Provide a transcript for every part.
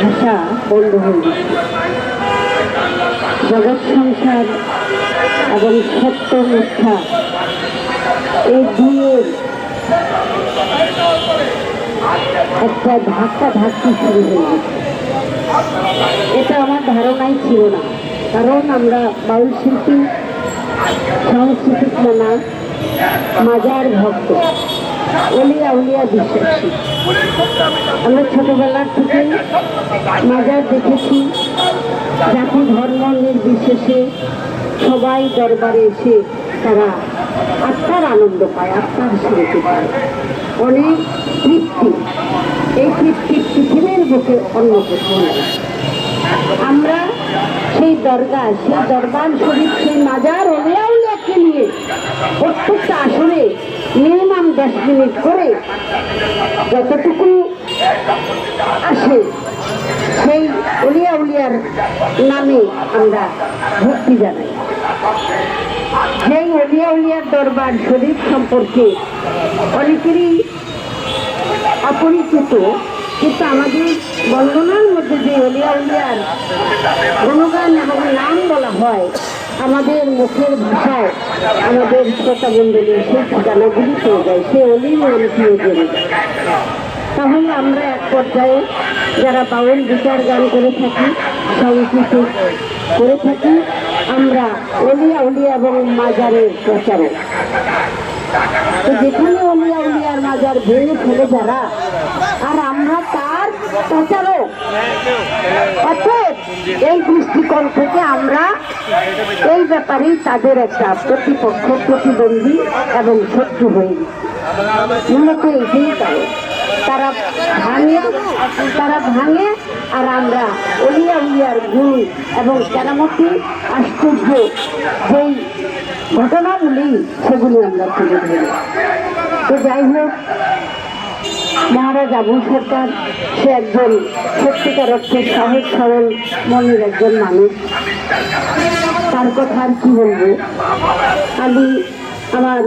ভাষা বন্ধ হয়ে গেছে জগৎ সংসার এবং সত্য মিথ্যা এই দুইয়ের একটা ধাক্কা ধাক্কি শুরু হয়ে গেছে। এটা আমার ধারণাই ছিল না। কারণ আমরা বাউল শিল্পী, সাংস্কৃতিক মানা মাজার ভক্ত। অলিয়া উলিয়া বিশ্বাসী। আমরা ছোটবেলার থেকে মাজার দেখেছি, জাতি ধর্ম নির্বিশেষে সবাই দরবারে এসে তারা আত্মার আনন্দ পায়, আত্মার শান্তি পায়। অনেক তৃপ্তি। এই তৃপ্তি পৃথিবীর বুকে অন্য কোথাও আমরা সেই দরগা সেই দরবার শরীফ, সেই মাজার মিনিট করে যতটুকু আসে, সেই উলিয়া উলিয়ার নামে আমরা ভক্তি জানাই। সেই উলিয়া উলিয়ার দরবার শরীফ সম্পর্কে অনেকেরই অপরিচিত, কিন্তু আমাদের বন্দনার মধ্যে যে অলিয়া উলিয়ার গুণগান এবং নাম বলা হয় আমাদের মুখের ভাষায় আমাদের শ্রোতা মণ্ডলী সেই ঠিকানাগুলি পেয়ে যায় সে অলির নামটিও জেনে যায়। তাহলে আমরা এক পর্যায়ে যারা বাউল বিচার গান করে থাকি, সংস্কৃতি করে থাকি, আমরা অলিয়া উলিয়া এবং মাজারের প্রচারক তো যেখানে অলিয়া উলিয়ার মাজার ভেঙে ফেলে যারা, আর আমরা তার প্রচারক। অতএব এই দৃষ্টিকোণ থেকে আমরা এই ব্যাপারেই তাদের একটা প্রতিপক্ষ, প্রতিদ্বন্দ্বী এবং শত্রু হয়ে মূলত এটাই কারণ। তারা ভাঙে তারা ভাঙে, আর আমরা অলিয়া উলিয়ার গুণ এবং কেরামতি আশ্চর্য যেই ঘটনাগুলি সেগুলি আমরা তুলে ধরি। তো যাই হোক মহারাজ আবুল সরকার সে একজন সত্যিকার অর্থে সহজ, সরল মনের একজন মানুষ। তার কথা আর কি বলব? আমি আমার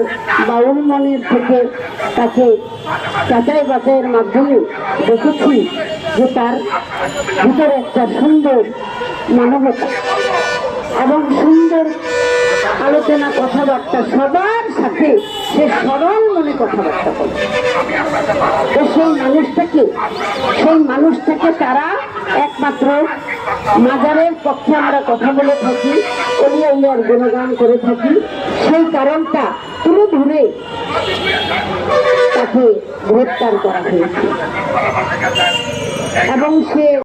বাউল মনের থেকে তাকে যাচাই বাছাইয়ের মাধ্যমে দেখেছি যে তার ভিতরে একটা সুন্দর মানবতা এবং সুন্দর আলোচনা, কথাবার্তা সবার সাথে সে সরল মনে কথাবার্তা বলে। সেই মানুষটাকে সেই মানুষটাকে তারা একমাত্র মাজারের পক্ষে আমরা কথা বলে থাকি, অলিয়া উলিয়ার গুণগান করে থাকি। সেই কারণটা তুলে ধরে তাকে গ্রেপ্তার করা হয়েছে। এবং সে